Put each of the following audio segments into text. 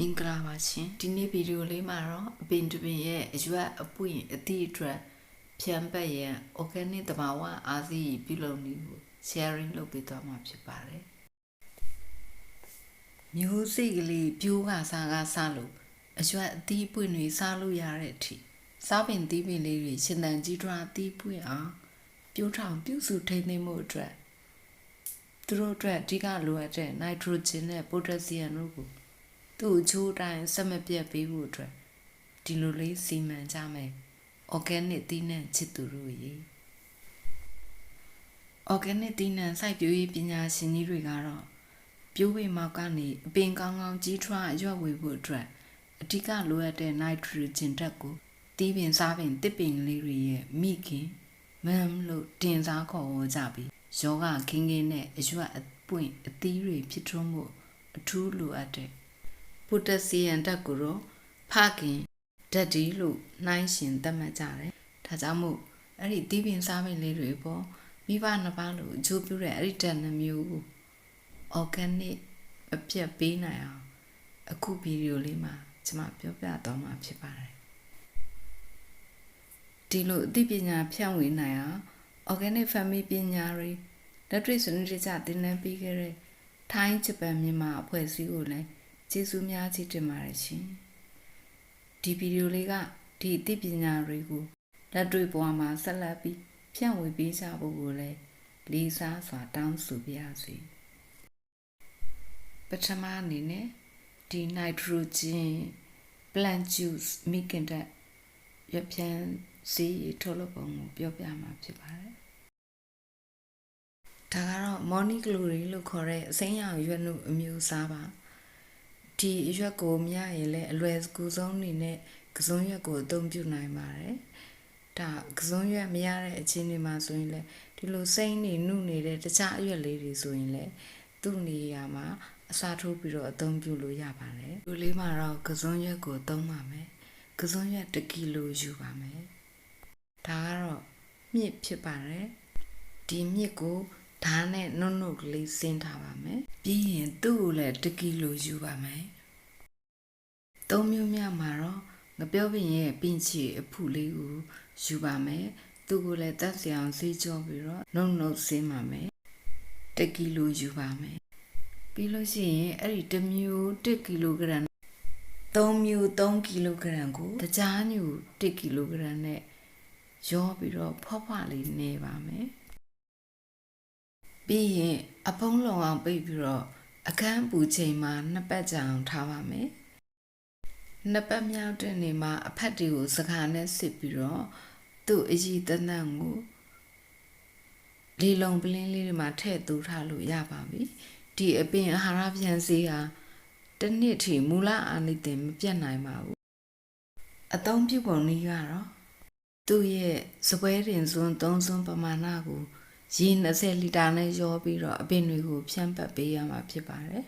မင်္ဂလာပါရှင်ဒီနေ့ဗီဒီယိုလေးမှာတော့အပင်တပင်ရဲ့အရွက်အပွင့်အသည့်အတွက်ဖြန့်ပတ်ရန် organic တဘာဝအားစီပြုလုပ်နည်းကို sharing လုပ်ပေးသွားမှာဖြစ်ပါတယ်မျိုးစိတ်ကလေးပြိုးကစားကစားလို့အရွက်အသီးပွင့်တွေစားလို့ရတဲ့အထိစားပင်သီးပင်လေးတွေရှင်သန်ကြီးထွားသီးပွင့်အောင်ပြိုးထောင်ပြုစုထိန်းသိမ်းမှုအတွက်သူတို့အတွက်အဓိကလိုအပ်တဲ့ nitrogen နဲ့ potassium တို့ကို သူ့အချိုးတိုင်းဆက်မပြတ်ပေးဖို့အတွက်ဒီလိုလေးစီမံကြမယ် organic တီးနှံချစ်သူတို့ရေ organic တီးနှံစိုက်ပျိုးရေးပညာရှင်ကြီးတွေကတော့ပြိုးဝေမောက်ကနေအပင်ကောင်းကောင်းကြီးထွားအရွက်ဝေဖို့အတွက်အဓိကလိုအပ်တဲ့ nitrogen ဓာတ်ကိုတီးပင်စားပင်တစ်ပင်လေးတွေရဲ့မိခင်မမ်လို့တင်စားခေါ်ဝေါ်ကြပြီးယောဂခင်းခင်းနဲ့အရွက်အပွင့်အသီးတွေဖြစ်ထွန်းမှုအထူးလိုအပ်တဲ့ ပိုတက်ဆီယမ်ဓာတ်ကိုတော့ဖခင်ဓာတ်ဒီလို့နှိုင်းရှင်သတ်မှတ်ကြတယ်။ဒါကြောင့်မို့အဲ့ဒီတီးပင်စားပင်လေးတွေပေါ့မိဘနှစ်ပါးလို့အကျိုးပြုတဲ့အဲ့ဒီဓာတ်နှမျိုးကို organic အပြတ်ပေးနိုင်အောင်အခုဗီဒီယိုလေးမှာကျွန်မပြောပြတော့မှာဖြစ်ပါတယ်။ဒီလိုအသိပညာဖြန့်ဝေနိုင်အောင် organic family ပညာတွေလက်တွေ့ဆွေးနွေးကြတင်နန်းပေးခဲ့တဲ့ထိုင်းဂျပန်မြန်မာအဖွဲ့အစည်းကိုလည်း ကျေးဇူးများကြီးတင်ပါတယ်ရှင်ဒီဗီဒီယိုလေးကဒီအသိပညာတွေကိုလက်တွေ့ဘဝမှာဆက်လက်ပြီးဖြန့်ဝေပေးကြဖို့ကိုလည်းလေးစားစွာတောင်းဆိုပါရစေပထမအနေနဲ့ဒီ nitrogen plant juice မိခင်တဲ့ရပြန်စီထုတ်လုပ်ပုံကိုပြောပြမှာဖြစ်ပါတယ်ဒါကတော့ morning glory လို့ခေါ်တဲ့အစိမ်းရောင်ရွက်နုအမျိုးအစားပါ ဒီရွက်ကိုမရရင်လည်းအလွယ်ကူဆုံးအနေနဲ့ကစုံရွက်ကိုအသုံးပြုနိုင်ပါတယ်ဒါကစုံရွက်မရတဲ့အချင်းတွေမှာဆိုရင်လည်းဒီလိုစိမ့်နေနုနေတဲ့တခြားအရွက်လေးတွေဆိုရင်လည်းသူ့နေရာမှာအစားထိုးပြီးတော့အသုံးပြုလို့ရပါတယ်ဒီလေးမှာတော့ကစုံရွက်ကိုသုံးပါမယ်ကစုံရွက်1ကီလိုယူပါမယ်ဒါကတော့မြစ်ဖြစ်ပါတယ်ဒီမြစ်ကို ဓာတ်နဲ့နှုတ်နှုတ်ကလေးဆင်းထားပါမယ်ပြီးရင်သူ့ကိုလည်း1ကီလိုယူပါမယ်သုံးမျိုးမြမှာတော့ငပြောပင်ရဲ့ပင်ချီအဖုလေးကိုယူပါမယ်သူ့ကိုလည်းတက်စီအောင်ဆေးကြောပြီးတော့နှုတ်နှုတ်ဆင်းပါမယ်1ကီလိုယူပါမယ်ပြီးလို့ရှိရင်အဲ့ဒီတစ်မျိုး1ကီလိုဂရမ်3မျိုး3ကီလိုဂရမ်ကိုတကြားညူ1ကီလိုဂရမ်နဲ့ရောပြီးတော့ဖွားဖွားလေးနေပါမယ် ပြီးရင်အဖုံးလုံအောင်ပိတ်ပြီးတော့အခန်းပူချိန်မှာနှစ်ပတ်ကြာအောင်ထားပါမယ်နှစ်ပတ်မြောက်တဲ့နေ့မှာအဖက်တွေကိုစကားနဲ့စစ်ပြီးတော့သူ့အကြီးတန်းတန်းကိုလေလုံပလင်းလေးတွေမှာထည့်သွင်းထားလို့ရပါပြီဒီအပင်အာဟာရပြန်စေးဟာတစ်နှစ်ထိမူလအာနိသင်မပြတ်နိုင်ပါဘူးအသုံးပြုပုံနည်းကတော့သူ့ရဲ့စပွဲတင်စွန်း3စွန်းပမာဏကို ရေ20လီတာနဲ့ရောပြီးတော့အပင်တွေကိုဖြန့်ပတ်ပေးရမှာဖြစ်ပါတယ်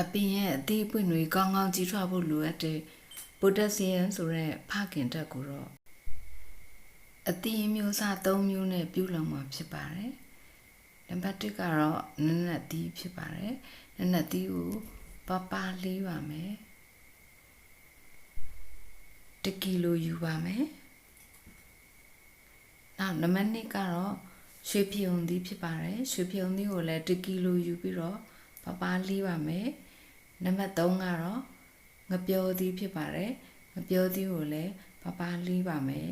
အပင်ရဲ့အသီးပွင့်တွေကောင်းကောင်းကြီးထွားဖို့လိုအပ်တဲ့ပိုတက်ဆီယမ်ဆိုတဲ့ဖခင်ဓာတ်ကိုတော့အသီးမျိုးစား3မျိုးနဲ့ပြုလုပ်မှာဖြစ်ပါတယ်နံပါတ်1ကတော့နနက်သီးဖြစ်ပါတယ်နနက်သီးကိုပပလေးပါမယ်1ကီလိုယူပါမယ် နောက်နံပါတ်2ကတော့ရွှေဖြုံသီးဖြစ်ပါတယ်ရွှေဖြုံသီးကိုလည်း1ကီလိုယူပြီးတော့ပပလေးပါမယ်နံပါတ်3ကတော့ငပျောသီးဖြစ်ပါတယ်ငပျောသီးကိုလည်းပပလေးပါမယ်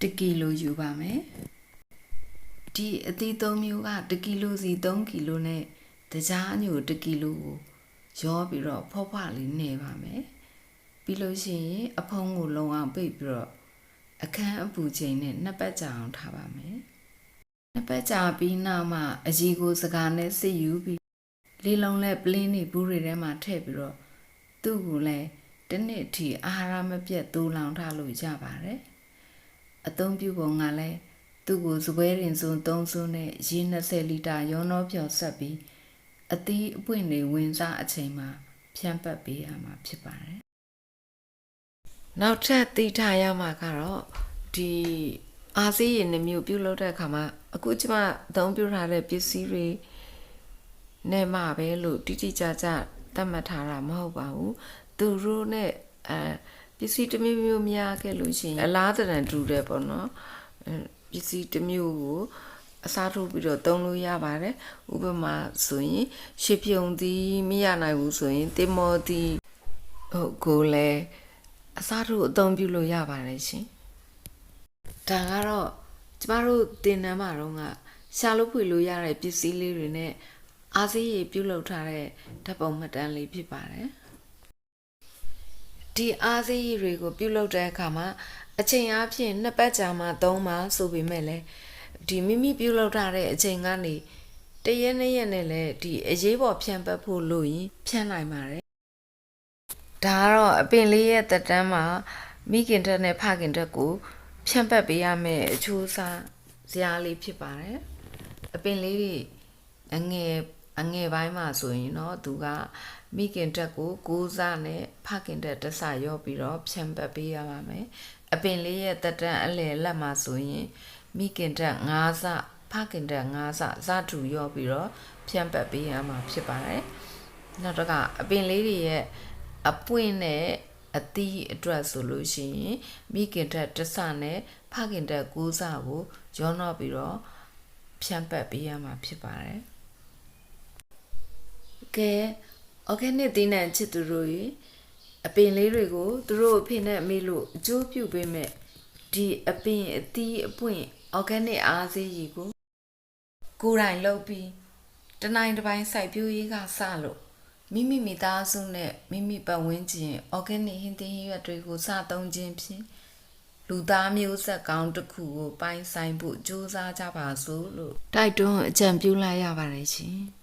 1ကီလိုယူပါမယ်ဒီအသီး၃မျိုးက1ကီလိုစီ3ကီလိုနဲ့တကြားညို1ကီလိုကိုရောပြီးတော့ဖော့ဖွားလေးနေပါမယ်ပြီးလို့ရှိရင်အဖုံးကိုလုံအောင်ပိတ်ပြီးတော့ အခန်းအပူချိန်နဲ့နှစ်ပတ်ကြာအောင်ထားပါမယ်နှစ်ပတ်ကြာပြီးနောက်မှအကြီးကိုစကားနဲ့စစ်ယူပြီးလေးလုံးနဲ့ပလင်းနေဘူးတွေထဲမှာထည့်ပြီးတော့သူ့ကိုလည်းတစ်နှစ်အထိအာဟာရမပြတ်သိုးလောင်ထားလို့ရပါတယ်အသုံးပြုပုံကလည်းသူ့ကိုစပွဲရင်စွန်း3စွန်းနဲ့ရေ20လီတာရောနှောပြော်ဆက်ပြီးအသီးအပွင့်တွေဝင်စားအချိန်မှာဖြန့်ပတ်ပေးရမှာဖြစ်ပါတယ် နောက်ထပ်သိထားရမှာကတော့ဒီအာစီရင်နှမျိုးပြုလုပ်တဲ့အခါမှာအခုကျမအသုံးပြုထားတဲ့ပစ္စည်းတွေနဲ့မှပဲလို့တိတိကျကျသတ်မှတ်ထားတာမဟုတ်ပါဘူးသူတို့နဲ့အဲပစ္စည်းတစ်မျိုးမျိုးများခဲ့လို့ရှိရင်အလားတန်တူတယ်ပေါ့နော်အဲပစ္စည်းတစ်မျိုးကိုအစားထိုးပြီးတော့သုံးလို့ရပါတယ်ဥပမာဆိုရင် ရှစ်ပြုံသည်မရနိုင်ဘူးဆိုရင်တင်မောသည်ဟုတ်ကိုလည်း အစားထိုးအသုံးပြုလို့ရပါတယ်ရှင်ဒါကတော့ကျမတို့တင်နန်းမှာတော့ကရှာလို့ဖွေလို့ရတဲ့ပစ္စည်းလေးတွေနဲ့အားစေးရည်ပြုတ်လောက်ထားတဲ့ဓာတ်ပုံမှတ်တမ်းလေးဖြစ်ပါတယ်ဒီအားစေးရည်တွေကိုပြုတ်လုပ်တဲ့အခါမှာအချိန်အားဖြင့်နှစ်ပတ်ကြာမှသုံးပါဆိုပေမဲ့လည်းဒီမိမိပြုတ်လုပ်ထားတဲ့အချိန်ကနေတရက်နှစ်ရက်နဲ့လည်းဒီအရေးပေါ်ဖြန့်ပတ်ဖို့လို့ရင်ဖြန့်နိုင်ပါတယ် ဒါကတော့အပင်လေးရဲ့တက်တန်းမှာမိခင်တက်နဲ့ဖခင်တက်ကိုဖြန့်ပတ်ပေးရမယ့်အချိုးအစားဇာတ်လေးဖြစ်ပါတယ်အပင်လေးတွေအငယ်အငယ်ပိုင်းမှာဆိုရင်တော့သူကမိခင်တက်ကိုကိုးစားနဲ့ဖခင်တက်တစ်ဆရောပြီးတော့ဖြန့်ပတ်ပေးရပါမယ်အပင်လေးရဲ့တက်တန်းအလယ်လက်မှာဆိုရင်မိခင်တက်9ဆဖခင်တက်9ဆစထူရောပြီးတော့ဖြန့်ပတ်ပေးရမှာဖြစ်ပါတယ်နောက်တော့ကအပင်လေးတွေရဲ့ အပွင့်နဲ့အသီးအတွက်ဆိုလို့ရှိရင်မိခင်တက်တစ်ဆနဲ့ဖခင်တက်9ဆကိုရောနှောပြီးတော့ဖြန့်ပတ်ပေးရမှာဖြစ်ပါတယ်။ကဲ organic တင်းနဲ့ချစ်သူတို့ရေအပင်လေးတွေကိုသူတို့အဖေနဲ့အမေလို့အကျိုးပြုပေးမဲ့ဒီအပင်အသီးအပွင့် organic အားစေးကြီးကိုကိုယ်တိုင်လုပ်ပြီးတနိုင်တစ်ပိုင်းစိုက်ပျိုးရေးကစလို့ မိမိမိသားစုနဲ့မိမိပတ်ဝန်းကျင် organic ဟင်းသီးဟင်းရွက်တွေကိုစသုံးခြင်းဖြင့်လူသားမျိုးဆက်ကောင်းတစ်ခုကိုပိုင်ဆိုင်ဖို့ကြိုးစားကြပါစို့လို့တိုက်တွန်းအကြံပြုလိုက်ရပါတယ်ရှင်။